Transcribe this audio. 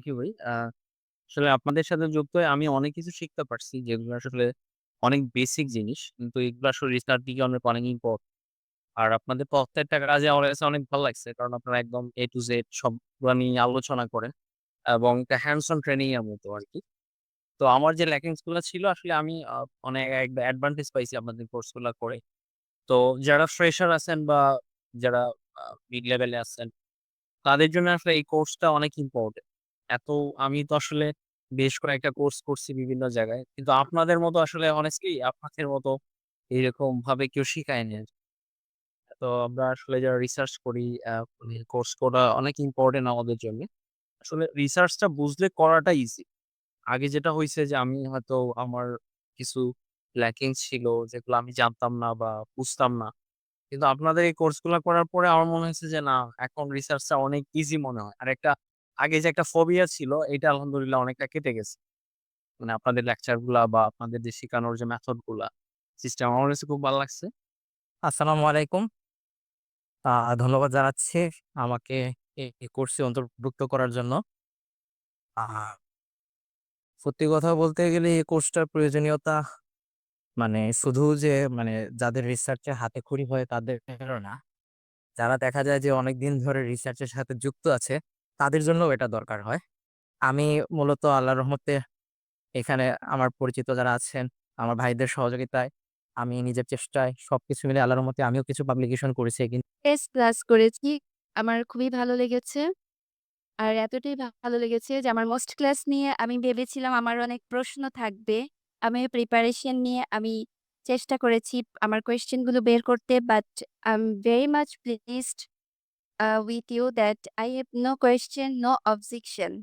Thank ভাই। আসলে আপনাদের সাথে যুক্ত হয়ে আমি অনেক কিছু শিখতে পারছি যেগুলো আসলে অনেক বেসিক জিনিস। কিন্তু এগুলো আসলে রিসার্চ দিকে অনেক অনেক ইম্পোর্ট। আর আপনাদের প্রত্যেকটা কাজে আমার কাছে অনেক ভালো লাগছে। কারণ আপনারা একদম A to Z সবগুলা নিয়ে আলোচনা করেন এবং একটা হ্যান্ডস অন ট্রেনিং এর মতো আরকি। তো আমার যে ল্যাকিংসগুলা ছিল আসলে আমি অনেক একটা অ্যাডভান্টেজ পাইছি আপনাদের কোর্সগুলা করে। তো যারা ফ্রেশার আছেন বা যারা মিড লেভেলে আছেন, তাদের জন্য আসলে এই কোর্সটা অনেক ইম্পোর্টেন্ট। এত আমি তো আসলে বেশ কয়েকটা কোর্স করছি বিভিন্ন জায়গায়। কিন্তু আপনাদের মতো আসলে honestly আপনাদের মতো এরকম ভাবে কেউ শিখায়নি আরকি। তো আমরা আসলে যারা রিসার্চ করি, আ মানে কোর্স করা অনেক ইম্পোর্টেন্ট আমাদের জন্যে। আসলে রিসার্চটা বুঝলে করাটা ইজি। আগে যেটা হইছে যে আমি হয়তো আমার কিছু ল্যাকিংস ছিল, যেগুলো আমি জানতাম না বা বুঝতাম না। কিন্তু আপনাদের এই কোর্সগুলা করার পরে আমার মনে হয়েছে যে না, এখন রিসার্চটা অনেক ইজি মনে হয়। আরেকটা আগে যে একটা ফোবিয়া ছিল এটা আলহামদুলিল্লাহ অনেকটা কেটে গেছে। মানে আপনাদের লেকচারগুলা বা আপনাদের যে শিখানোর যে মেথডগুলা, সিস্টেম আমার কাছে খুব ভালো লাগছে। আসসালামু আলাইকুম। ধন্যবাদ জানাচ্ছি আমাকে এই কোর্সে অন্তর্ভুক্ত করার জন্য। সত্যি কথা বলতে গেলে এই কোর্সটার প্রয়োজনীয়তা মানে শুধু যে মানে যাদের রিসার্চে হাতে হাতেখড়ি হয় তাদের না। যারা দেখা যায় যে অনেকদিন ধরে রিসার্চের সাথে যুক্ত আছে, তাদের জন্যও এটা দরকার হয়। আমি মূলত আল্লাহ রহমতে এখানে আমার পরিচিত যারা আছেন, আমার ভাইদের সহযোগিতায়, আমি নিজের চেষ্টায় সবকিছু মিলে আল্লাহর রহমতে আমিও কিছু পাবলিকেশন করেছি কিন টেস্ট ক্লাস করেছি। আমার খুবই ভালো লেগেছে। আর এতটাই ভালো লেগেছে যে আমার মোস্ট ক্লাস নিয়ে আমি ভেবেছিলাম আমার অনেক প্রশ্ন থাকবে। আমি প্রিপারেশন নিয়ে আমি চেষ্টা করেছি আমার কোয়েশ্চেনগুলো বের করতে। But I am very much pleased uh, with you that I have no question, no objection.